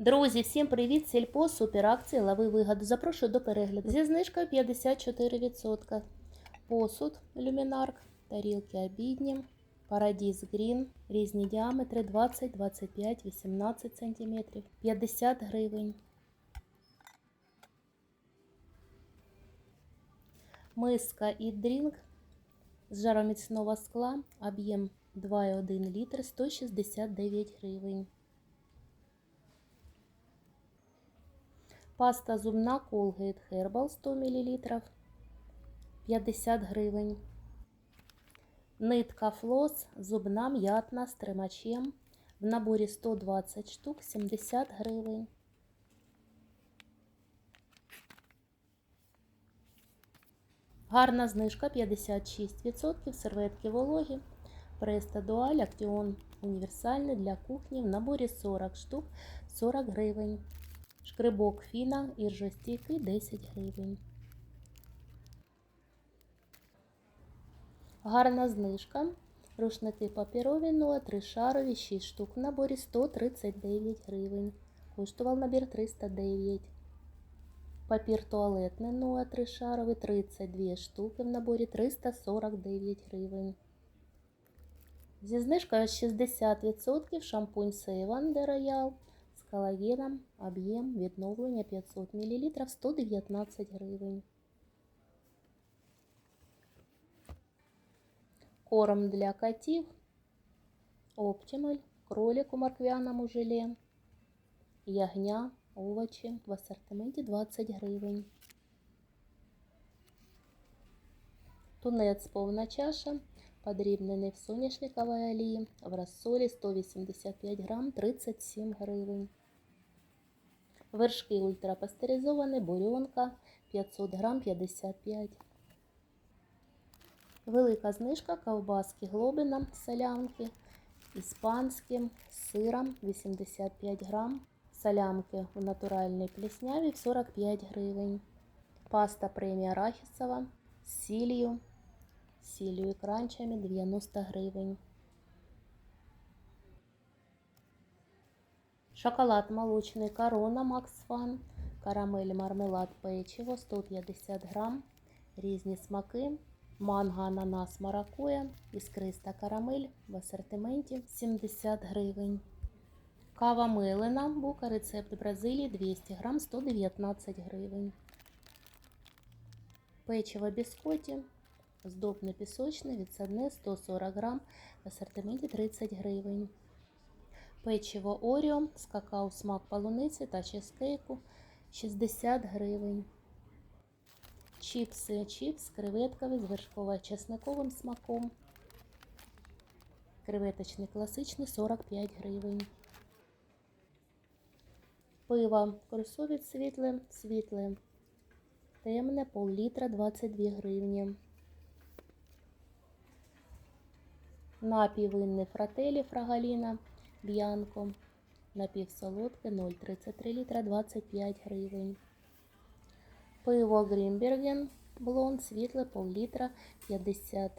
Друзі, всім привіт! Сільпо, суперакції, лави вигаду. Запрошую до перегляду. Зі знижкою 54%. Посуд люмінарк, тарілки обідні, Парадіз Грін, різні діаметри 20, 25, 18 см, 50 гривень. Миска і дрінк з жароміцного скла, об'єм 2,1 літр, 169 гривень. Паста зубна Colgate Herbal 100 мл 50 гривень. Нитка флос зубна м'ятна з тримачем в наборі 120 штук 70 гривень. Гарна знижка 56%, серветки вологі. Преста Дуаль Актіон універсальний для кухні в наборі 40 штук 40 гривень. Шкрибок фіна іржостійкий 10 гривень. Гарна знижка. Рушники папірові Ноа 3 шарові 6 штук в наборі 139 гривень. Коштував набір 309. Папір туалетний Ноа 3 шаровий 32 штуки в наборі 349 гривень. Зі знижкою 60% шампунь Сейван де Роял колагеном об'єм відновлення 500 мл 119 гривень. Корм для котів Оптималь, кролик у морквяному желе, ягня, овочі в асортименті 20 гривень. Тунець повна чаша, подрібнений в соняшниковій олії, в розсолі 185 грам 37 гривень. Вершки ультрапастеризовані, бурьонка 500 грам 55 Велика знижка ковбаски глобина солянки, іспанські з сиром 85 грам, солянки у натуральній плісняві в 45 гривень. Паста премія арахісова з сіллю, сіллю і кранчами 90 гривень. Шоколад молочний корона Макс Фан, карамель мармелад печиво 150 грам, різні смаки. Манго, ананас, маракуя, іскриста карамель в асортименті 70 гривень. Кава милина, бука, рецепт Бразилії 200 грам 119 гривень. Печиво біскоті, здобне пісочне, відсадне 140 грам в асортименті 30 гривень. Печиво Оріо з какао смак полуниці та чизкейку 60 гривень. Чіпси чіпс креветкові з вершково-чесниковим смаком. Креветочний класичний 45 гривень. Пиво крусові світле, світле, темне, пол-літра 22 гривні. Напій винний фрателі фрагаліна Б'янко. Напівсолодке 0,33 літра 25 гривень. Пиво Грінберген блонд світле пол-літра 50.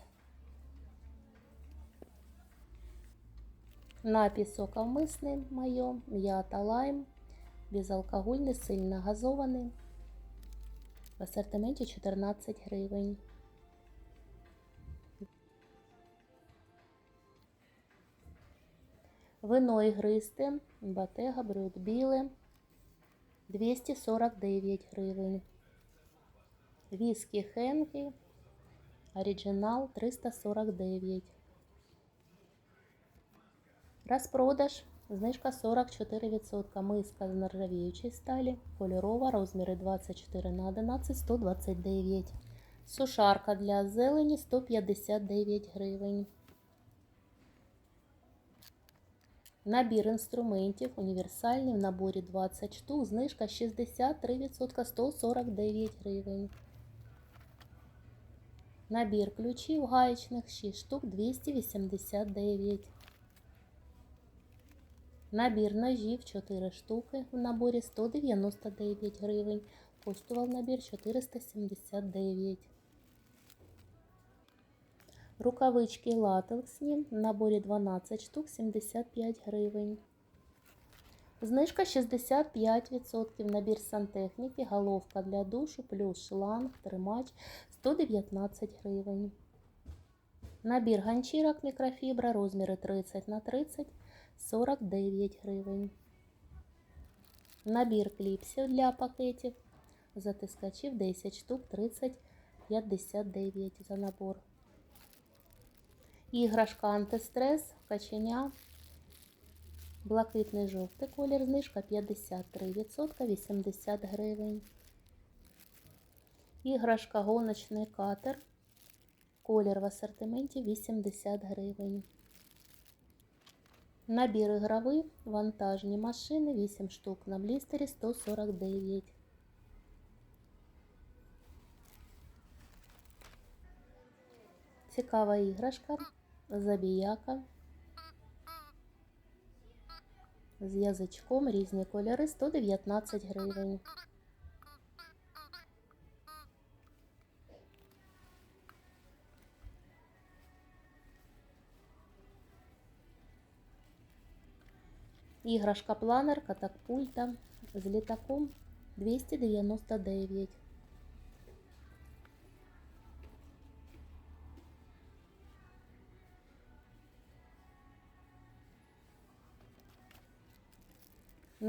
Напій соковмисний майо, м'ята лайм, безалкогольний, сильно газований. В асортименті 14 гривень. Вино ігристе, батега, брюд біле 249 гривень. Віскі Хенкі Оригінал 349. Розпродаж. Знижка 44%. Миска з нержавіючої сталі. Кольорова. Розміри 24 на 11 129. Сушарка для зелені 159 гривень. Набір інструментів універсальний в наборі 20 штук. Знижка 63% 149 гривень. Набір ключів гаечних 6 штук 289. Набір ножів 4 штуки в наборі 199 гривень. Коштував набір 479. Рукавички латексні в наборі 12 штук 75 гривень. Знижка 65%. Набір сантехніки, головка для душу, плюс шланг, тримач 119 гривень. Набір ганчірок мікрофібра, розміри 30 на 30 49 гривень. Набір кліпсів для пакетів, затискачів 10 штук 30 59 за набор. Іграшка антистрес, каченя, блакитний жовтий колір, знижка 53%, 80 гривень. Іграшка гоночний катер, колір в асортименті 80 гривень. Набір ігровий, вантажні машини, 8 штук на блістері 149. Цікава іграшка, забіяка. З язичком різні кольори 119 гривень. Іграшка планер, катапульта з літаком 299.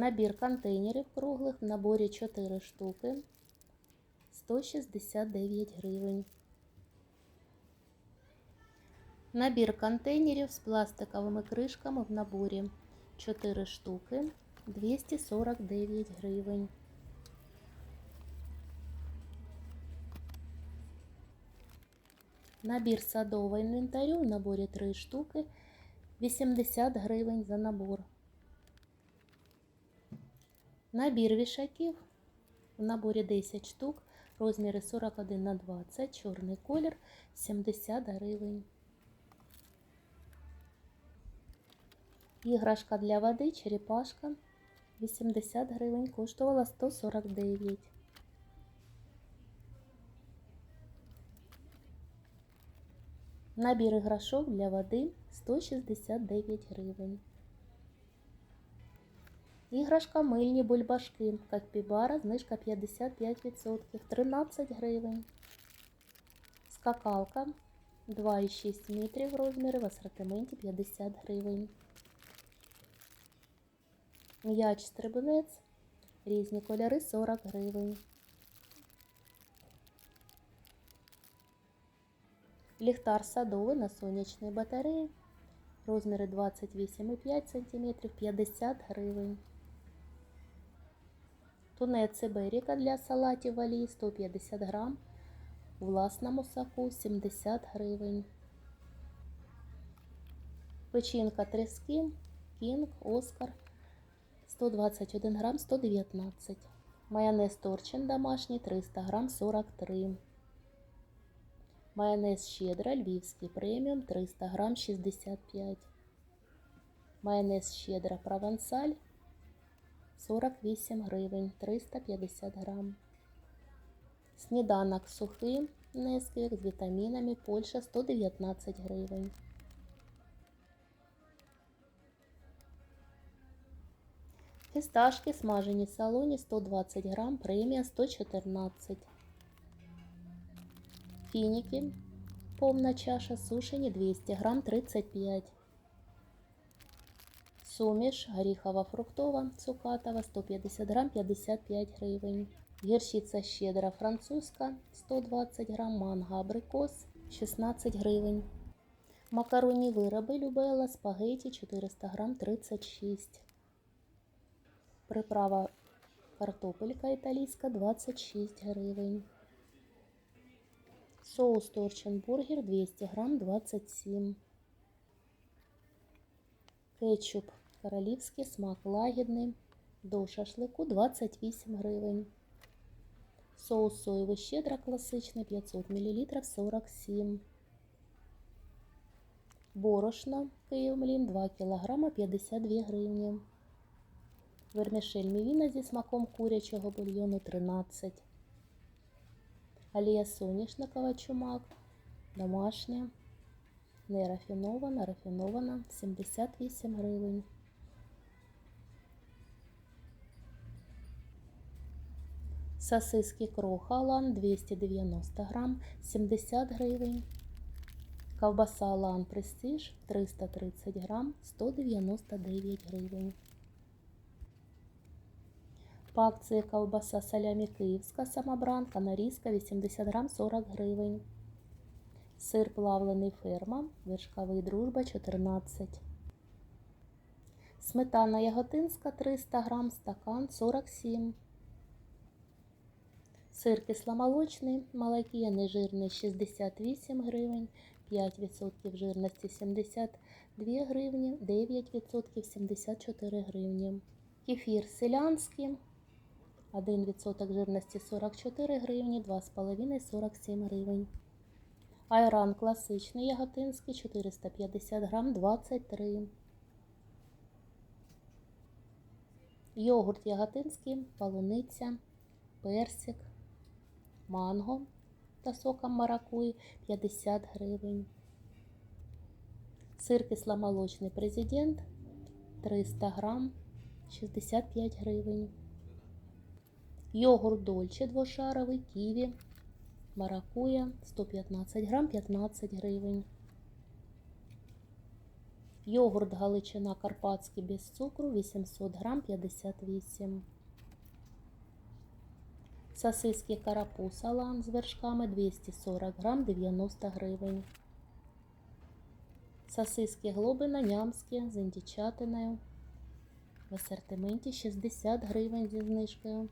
Набір контейнерів круглих в наборі 4 штуки 169 гривень. Набір контейнерів з пластиковими кришками в наборі 4 штуки 249 гривень. Набір садового інвентарю в наборі 3 штуки 80 гривень за набор. Набір вішаків в наборі 10 штук, розміри 41 на 20, чорний колір 70 гривень. Іграшка для води, черепашка 80 гривень, коштувала 149. Набір іграшок для води 169 гривень. Іграшка мильні бульбашки. Капібара, знижка 55%, 13 гривень. Скакалка 2,6 метрів розміри в асортименті 50 гривень. М'яч стрибунець. Різні кольори 40 гривень. Ліхтар садовий на сонячній батареї. Розміри 28,5 см 50 гривень. Тунець Беріка для салатів валії 150 грам. У власному соку 70 гривень. Печінка трески, кінг, оскар 121 грам 119. Майонез торчин домашній 300 грам 43. Майонез щедра львівський преміум 300 грам 65. Майонез щедра провансаль 48 гривень 350 грам. Сніданок сухий Несквік з вітамінами Польща 119 гривень. Фісташки смажені в салоні 120 грам, премія 114. Фініки повна чаша сушені 200 грам 35. Суміш горіхова фруктова цукатова 150 грам 55 гривень. Гірчиця щедра французька 120 грам, манго абрикос 16 гривень. Макаронні вироби Любела спагеті 400 грам 36. Приправа картопелька італійська 26 гривень. Соус торченбургер 200 грам 27. Кетчуп королівський смак лагідний. До шашлику 28 гривень. Соус соєвий щедра класичний 500 мл 47. Борошно Київмлін 2 кг 52 гривні. Вермішель мівіна зі смаком курячого бульйону 13. Алія соняшникова чумак. Домашня. Не рафінована, рафінована 78 гривень. Сосиски кроха Алан 290 грам 70 гривень. Ковбаса Алан Престиж 330 грам 199 гривень. По акції ковбаса салямі київська самобранка нарізка 80 грам 40 гривень. Сир плавлений ферма, вершковий дружба 14. Сметана яготинська 300 грам, стакан 47. Сир кисломолочний, молокія нежирний 68 гривень, 5% жирності 72 гривні, 9% 74 гривні. Кефір селянський 1% жирності 44 гривні, 2,5 47 гривень. Айран класичний яготинський 450 грам 23. Йогурт яготинський, полуниця, персик, манго та соком маракуї 50 гривень. Сир кисломолочний президент 300 грам 65 гривень. Йогурт Дольче двошаровий, ківі, маракуя 115 грам 15 гривень. Йогурт Галичина Карпатський без цукру 800 грам 58. Сосиски карапуз Алан з вершками 240 грам 90 гривень. Сосиски глобина нямські з індичатиною. В асортименті 60 гривень зі знижкою.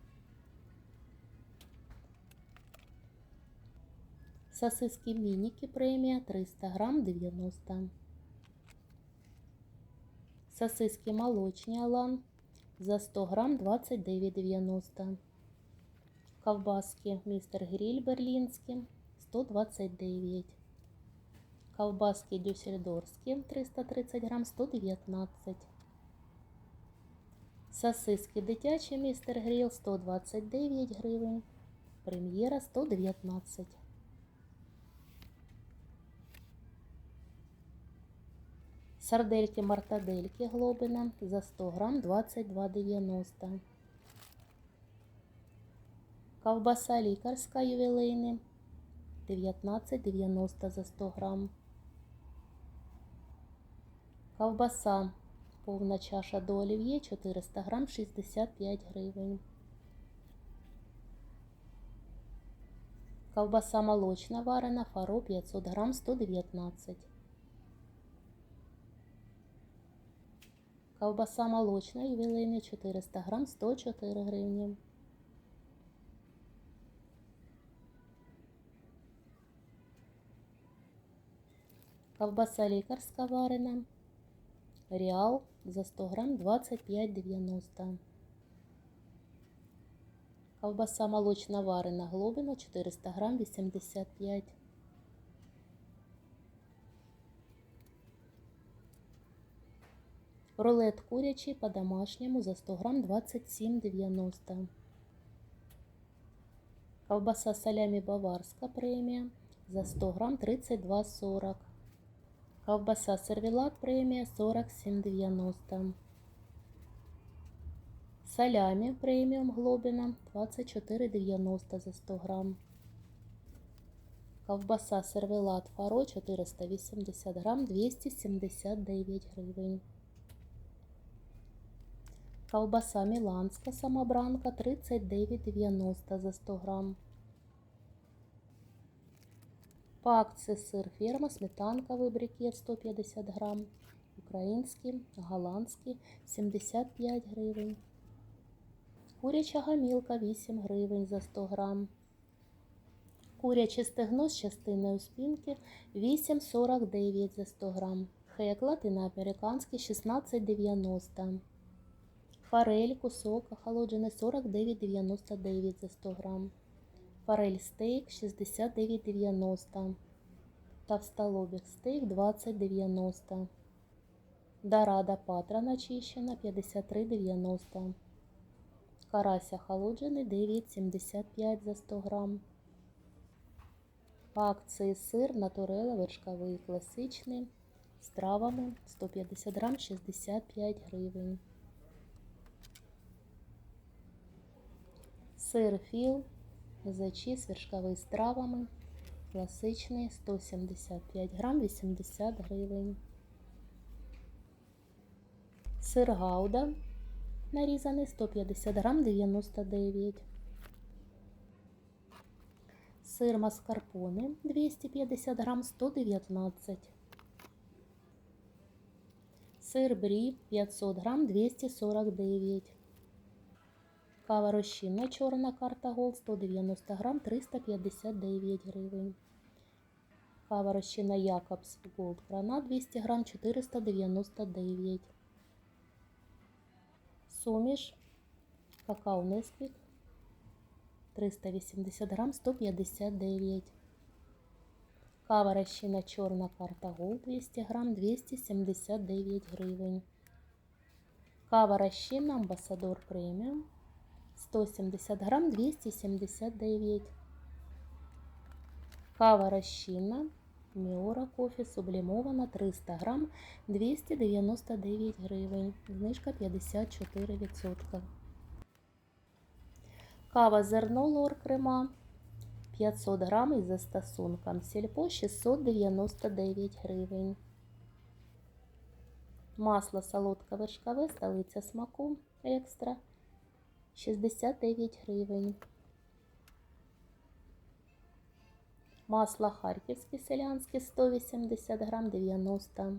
Сосиски мініки премія 300 грам 90. Сосиски молочні Алан за 100 грам 29,90. Ковбаски Містер Гриль берлінські 129. Ковбаски дюссельдорфські 330 грам 119. Сосиски дитячі Містер Гриль 129 гривень. Прем'єра 119. Сардельки мартадельки глобина за 100 грам 22,90. Ковбаса лікарська ювілейний 19,90 за 100 грам. Ковбаса повна чаша до олів'є 400 грам 65 гривень. Ковбаса молочна варена фаро 500 грам 119. Ковбаса молочна ювілейна 400 грам 104 гривні. Ковбаса лікарська варена. Реал за 100 грам 25,90. Ковбаса молочна варена глобина 400 грам 85. Рулет курячий по-домашньому за 100 грам 27,90. Ковбаса салями баварська премія за 100 грам 32,40. Ковбаса сервелат премія 47,90. Салями преміум глобіна 24,90 за 100 грам. Ковбаса сервелат фаро 480 грам 279 гривень. Ковбаса міланська самобранка 39,90 за 100 грам. По акції сир ферма, сметанковий брикет 150 грам, український, голландський 75 гривень. Куряча гамілка 8 гривень за 100 грам. Куряче стегно з частиною спинки 8,49 за 100 грам. Хек латиноамериканський 16,90. Форель кусок охолоджений 49,99 за 100 грам. Форель стейк 69,90. Товстолобик стейк 20,90. Дорада патра начищена 53,90. Карась охолоджений 9,75 за 100 грам. Акції сир натурела вершковий класичний з травами 150 грам 65 гривень. Сир філ, зачіс вершковий з травами. Класичний 175 грам 80 гривень. Сир гауда нарізаний 150 грам 99. Сир маскарпоне 250 грам 119. Сир брі 500 грам 249. Кава розчинна чорна карта Гол 190 грам 359 гривень. Кава розчинна Якобс Голд Гранат 200 грам 499. Суміш какао Несквік 380 грам 159. Кава розчинна чорна карта Голд 200 грам 279 гривень. Кава розчинна Амбасадор преміум 170 грам 279. Кава розчинна Міора кофе сублімована 300 грам 299 гривень. Знижка 54%. Кава зерно лор крема 500 грам із застосунком сільпо 699 гривень. Масло солодка вершкове столиця смаку екстра 69 гривень. Масло харківське селянське 180 грам 90.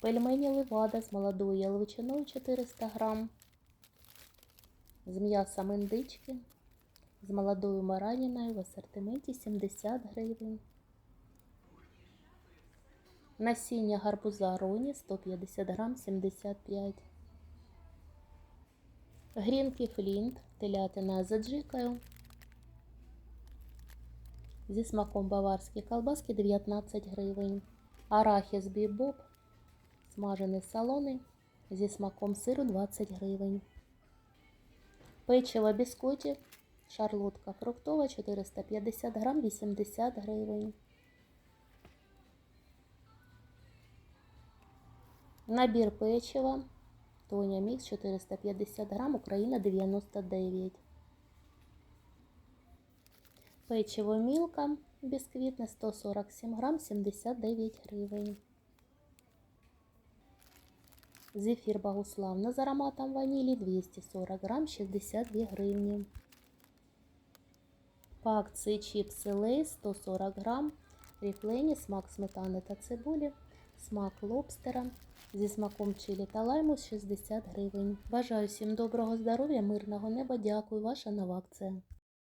Пельмені левада з молодою яловичиною 400 грам. З м'ясом індички. З молодою мараніною в асортименті 70 гривень. Насіння гарбуза роні 150 грам 75. Грінки флінт, телятина з аджикою. Зі смаком баварські колбаски 19 гривень. Арахіс бібоп, смажений салони зі смаком сиру 20 гривень. Печиво біскоті, шарлотка фруктова 450 грам 80 гривень. Набір печива, Тоня Мікс 450 грам, Україна 99. Печиво Мілка бісквітне 147 грам 79 гривень. Зефір Богуславна з ароматом ванілі 240 грам 62 гривні. По акції чіпси Лейс 140 грам. Ріфлені, смак сметани та цибулі, смак лобстера зі смаком чилі та лайму 60 гривень. Бажаю всім доброго здоров'я, мирного неба. Дякую, ваша нова акція.